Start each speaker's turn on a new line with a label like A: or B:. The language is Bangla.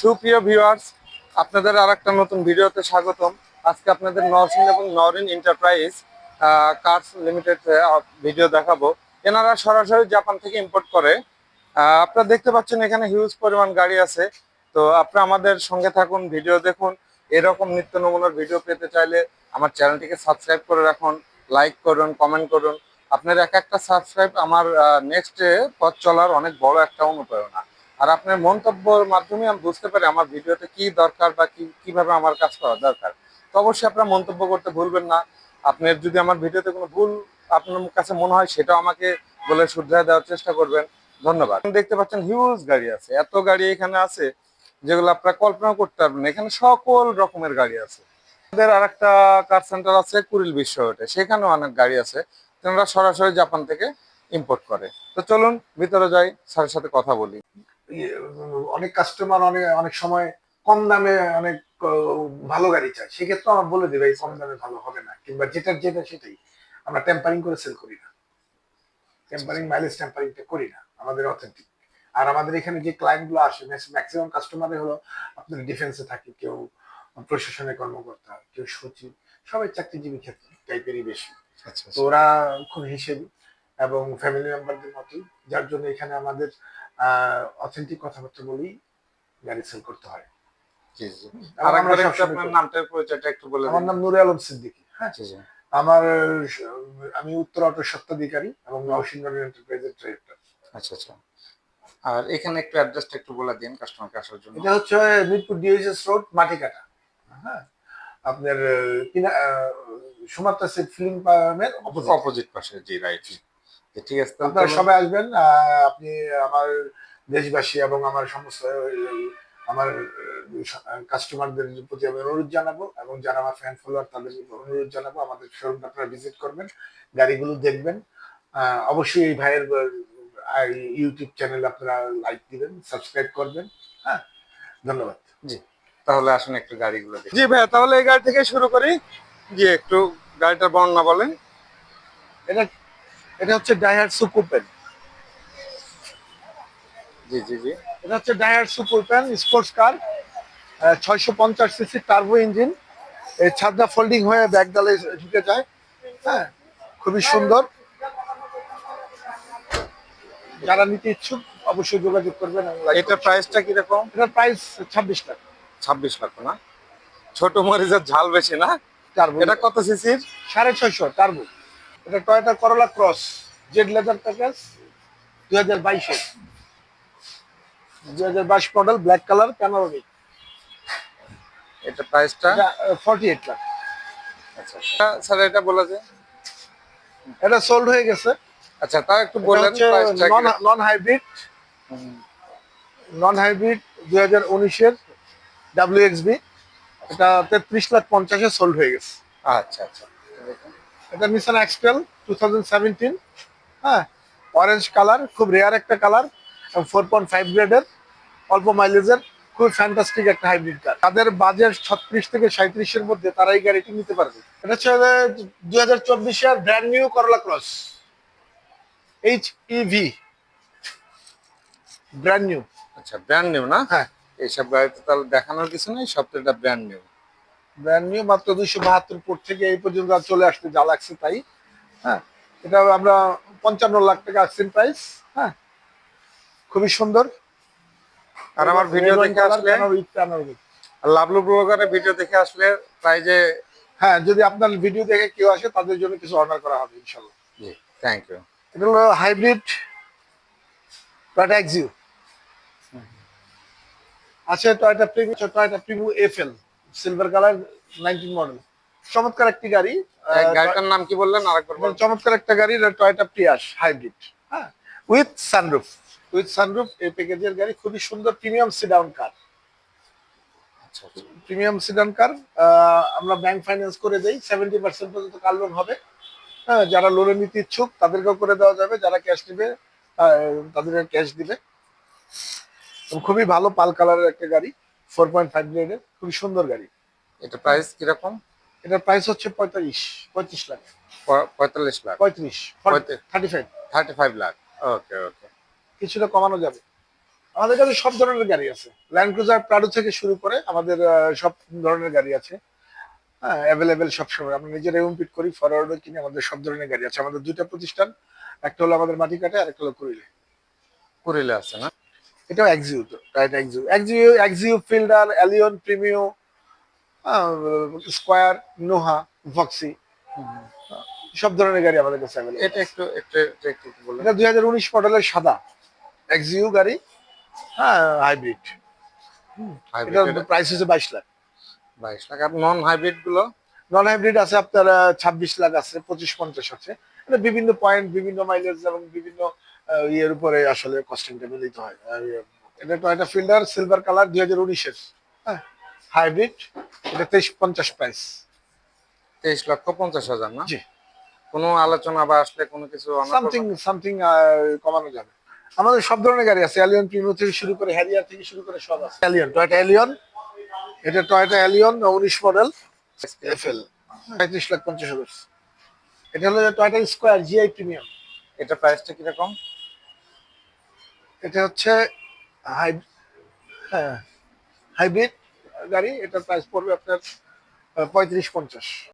A: সুপ্রিয় ভিউয়ার্স, আপনাদের আর একটা নতুন ভিডিওতে স্বাগতম। আজকে আপনাদের নরসিং এবং Narin enterprise cars limited video দেখাবো। এনারা সরাসরি জাপান থেকে ইম্পোর্ট করে। আপনারা দেখতে পাচ্ছেন এখানে হিউজ পরিমাণ গাড়ি আছে। তো আপনারা আমাদের সঙ্গে থাকুন, ভিডিও দেখুন। এরকম নিত্য নমুনার ভিডিও পেতে চাইলে আমার চ্যানেলটিকে সাবস্ক্রাইব করে রাখুন লাইক করুন কমেন্ট করুন। আপনার এক একটা সাবস্ক্রাইব আমার নেক্সট পথ চলার অনেক বড় একটা অনুপ্রেরণা। আর আপনার মন্তব্যের মাধ্যমে আমি বুঝতে পারি আমার ভিডিওতে কি দরকার বা কি কীভাবে আমার কাজ করা দরকার। তো অবশ্যই আপনারা মন্তব্য করতে ভুলবেন না। আপনার যদি আমার ভিডিওতে কোনো ভুল আপনার কাছে মনে হয়, সেটাও আমাকে বলে শুধরে দেওয়ার চেষ্টা করবেন। ধন্যবাদ। দেখতে পাচ্ছেন হিউজ গাড়ি আছে। এত গাড়ি এখানে আছে যেগুলো আপনারা কল্পনা করতে পারবেন। এখানে সকল রকমের গাড়ি আছে। আমাদের আর একটা কার সেন্টার আছে, কুড়িল বিশ্ব রোডে সেখানেও অনেক গাড়ি আছে। তেনারা সরাসরি জাপান থেকে ইম্পোর্ট করে। তো চলুন, ভিতরে যাই, স্যারের সাথে কথা বলি।
B: অনেক কাস্টমার অনেক অনেক সময় কম দামে অনেক ভালো গাড়ি চায়। সেক্ষেত্রে আমরা বলে দিই ভাই কম দামে ভালো হবে না। কিংবা যেটার যেটা সেটাই। আমরা টেম্পারিং করে সেল করি না। টেম্পারিং মাইলেজ টেম্পারিংটা করি না। আমাদের অথেন্টিক আর আমাদের এখানে যে ক্লায়েন্টগুলো আসে ম্যাক্সিমাম কাস্টমারে হলো আপনার ডিফেন্সে থাকে কেউ প্রশাসনের কর্মকর্তা কেউ সচিব সবাই চাকরিজীবী ক্ষেত্রে টাইপেরই বেশি।
A: আচ্ছা
B: তো ওরা খুব হিসেবি এবং ফ্যামিলি মেম্বারদের মতোই। যার জন্য এখানে আমাদের অথেন্টিক কথাবার্তা বলেই গাড়ি সেল করতে হয়। আমরা নাম নুরে আলম সিদ্দিকী হ্যাঁ? আমার আমি উত্তর অটো সত্ত্বাধিকারী এবং নওশিনগর এন্টারপ্রাইজের ডিরেক্টর
A: আচ্ছা আচ্ছা। আর এখানে একটু অ্যাড্রেসটা একটু বলে দিন কাস্টমারকে আসার জন্য।
B: এটা হচ্ছে মিরপুর ডিএইচএস রোড মাটিকাটা হ্যাঁ? আপনার কিনা সুমাত্রা সেট ফিল্ম পামের অপোজিট
A: অপোজিট পাশে জি রাইট ঠিক আছে তাহলে
B: আপনারা সবাই আসবেন আহ, আপনি আমার দেশবাসী এবং আমার সমস্ত আমার কাস্টমারদের প্রতি আমি অনুরোধ জানাব এবং যারা আমার ফ্যান ফলোয়ার তাদের অনুরোধ জানাব আমাদের শোরুমটা আপনারা ভিজিট করবেন গাড়িগুলো দেখবেন অবশ্যই এই ভাইয়ের ইউটিউব চ্যানেল আপনারা লাইক দিবেন সাবস্ক্রাইব করবেন হ্যাঁ? ধন্যবাদ।
A: জি তাহলে আসুন একটু গাড়িগুলো জি ভাইয়া তাহলে এই গাড়ি থেকে শুরু করি জি একটু গাড়িটার বর্ণনা বলেন।
B: এটা এটা হচ্ছে ডাইহার সুকুপেন
A: জি জি জি।
B: এটা হচ্ছে ডায়ার সুপার প্যান স্পোর্টস কার ছয়শো পঞ্চাশ সিসি টার্বো ইঞ্জিন। এই ছাদটা ফোল্ডিং হয়ে ব্যাগ ডালে ঢুকে যায়। হ্যাঁ খুবই সুন্দর। যারা নিতে ইচ্ছুক অবশ্যই যোগাযোগ করবেন
A: এটার প্রাইসটা কীরকম?
B: এটার প্রাইস ছাব্বিশ লাখ।
A: ছাব্বিশ লাখ না? ছোট মরিচের ঝাল বেশি না? এটা কত সিসির?
B: সাড়ে ছয়শো টার্বো। এটা Toyota Corolla Cross Z leather package দুই হাজার বাইশে। দুই হাজার বাইশ মডেল ব্ল্যাক কালার প্যানোরামিক
A: এটা প্রাইসটা
B: ফর্টি এইট লাখ
A: আচ্ছা স্যার এটা বলে যে
B: এটা সোল্ড হয়ে গেছে।
A: আচ্ছা তাও একটু বললেন
B: নন হাইব্রিড নন হাইব্রিড দুই হাজার উনিশের ডাব্লিউ এক্সবি এটা তেত্রিশ লাখ পঞ্চাশে সোল্ড হয়ে গেছে।
A: আচ্ছা আচ্ছা।
B: এটা নিসান এক্সপেল টু থাউজেন্ড সেভেন্টিন হ্যাঁ অরেঞ্জ কালার খুব রেয়ার একটা কালার ফোর পয়েন্ট ফাইভ গ্রেডের অল্প মাইলেজের খুব ফ্যান্টাস্টিক একটা হাইব্রিড কার তাদের বাজেট ছত্রিশ থেকে সাঁত্রিশের মধ্যে তারা এই গাড়িটি নিতে পারবে। এটা হচ্ছে দু হাজার চব্বিশের brand new Corolla Cross H EV brand new
A: আচ্ছা ব্র্যান্ড নিউ না?
B: হ্যাঁ।
A: এইসব গাড়িতে তাহলে দেখানোর কিছু নেই সব তো এটা ব্র্যান্ড নিউ
B: ব্র্যান্ড নিউ মাত্র দুইশো বাহাত্তর ফুট থেকে এই পর্যন্ত চলে আসতে যা লাগছে তাই। হ্যাঁ এটা আমরা পঞ্চান্ন লাখ টাকা আসছেন প্রাইস হ্যাঁ। খুবই সুন্দর।
A: আর আমার ভিডিও দেখে আসলে লাভলু ব্লগারের ভিডিও দেখে আসলে প্রাইজে
B: হ্যাঁ যদি আপনার ভিডিও দেখে কেউ আসে তাদের জন্য কিছু অর্ডার করা হবে ইনশাল্লাহ।
A: জি থ্যাংক ইউ
B: এটা হলো হাইব্রিড টয়টা এক্সিউ আছে Toyota Premio Toyota Premio FL silver colour nineteen model চমৎকার একটি গাড়ি
A: গাড়িটার নাম কি বললেন? আরেকবার
B: চমৎকার একটা গাড়ি টয়টা প্রিয়াস হাইব্রিড হ্যাঁ? উইথ সানরুফ উইথ সানরুফ এই প্যাকেজের গাড়ি খুবই সুন্দর premium sedan car premium sedan car আমরা ব্যাংক ফাইন্যান্স করে দেই সেভেন্টি পার্সেন্ট পর্যন্ত কার লোন হবে। হ্যাঁ যারা লোনে নিতে ইচ্ছুক তাদেরকেও করে দেওয়া যাবে। যারা ক্যাশ নেবে তাদের ক্যাশ দিবে। খুবই ভালো পাল কালারের একটা গাড়ি। ফোর পয়েন্ট ফাইভ গ্রেডের খুবই সুন্দর গাড়ি।
A: এটা প্রাইস কীরকম?
B: এটার প্রাইস হচ্ছে পঁয়তাল্লিশ পঁয়ত্রিশ লাখ।
A: পঁয়তাল্লিশ লাখ।
B: পঁয়ত্রিশ। Thirty five
A: thirty five lakh. Okay okay
B: কিছুটা কমানো যাবে। আমাদের কাছে সব ধরনের গাড়ি আছে। ল্যান্ড ক্রুজার প্রাডো থেকে শুরু করে আমাদের সব ধরনের গাড়ি আছে। হ্যাঁ অ্যাভেলেবেল সবসময়। আমরা নিজেরা পিট করি ফরওয়ার্ডও কিনে আমাদের সব ধরনের গাড়ি আছে। আমাদের দুইটা প্রতিষ্ঠান একটা হলো আমাদের মাটিকাটে আর একটা হলো কুড়িলে।
A: কুড়িলে আছে না?
B: এটাও এক্সিউ তো right Axio Axio Axio Fielder Allion Premio Esquire Noah Voxy সব ধরনের গাড়ি আমাদের কাছে
A: এটা একটু একটু বলুন।
B: এটা দুই হাজার উনিশ মডেলের সাদা এক্সিউ গাড়ি হ্যাঁ হাইব্রিড
A: হাইব্রিড
B: এটার প্রাইস হচ্ছে বাইশ লাখ।
A: বাইশ লাখ। আর নন হাইব্রিডগুলো?
B: নন হাইব্রিড আছে আপনার ছাব্বিশ লাখ আছে পঁচিশ পঞ্চাশ আছে। এটা বিভিন্ন পয়েন্ট বিভিন্ন মাইলেজ এবং বিভিন্ন ইয়ের উপরে আসলে কস্টিংটা মিলিত হয়। আহ, এটা টয়টা ফিল্ডার সিলভার কালার দুই হাজার উনিশের। হ্যাঁ হাইব্রিড এটা তেইশ পঞ্চাশ প্রাইস
A: তেইশ লক্ষ পঞ্চাশ হাজার না?
B: জি।
A: কোনো আলোচনা বা আসলে কোনো কিছু
B: সামথিং সামথিং কমানো যাবে। আমাদের সব ধরনের গাড়ি আছে অ্যালিয়ন প্রিমিও থেকে শুরু করে হ্যারিয়ার থেকে শুরু করে সব আছে। অ্যালিয়ন টয়টা অ্যালিয়ন এটা টয়টা অ্যালিয়ন উনিশ মডেল এফএল পঁয়ত্রিশ লাখ পঞ্চাশ হাজার। এটা হলো টয়টা স্কোয়ার জিআই প্রিমিয়াম
A: এটা প্রাইসটা কীরকম?
B: এটা হচ্ছে হ্যাঁ হাইব্রিড গাড়ি এটা প্রাইস পড়বে আপনার পঁয়ত্রিশ পঞ্চাশ।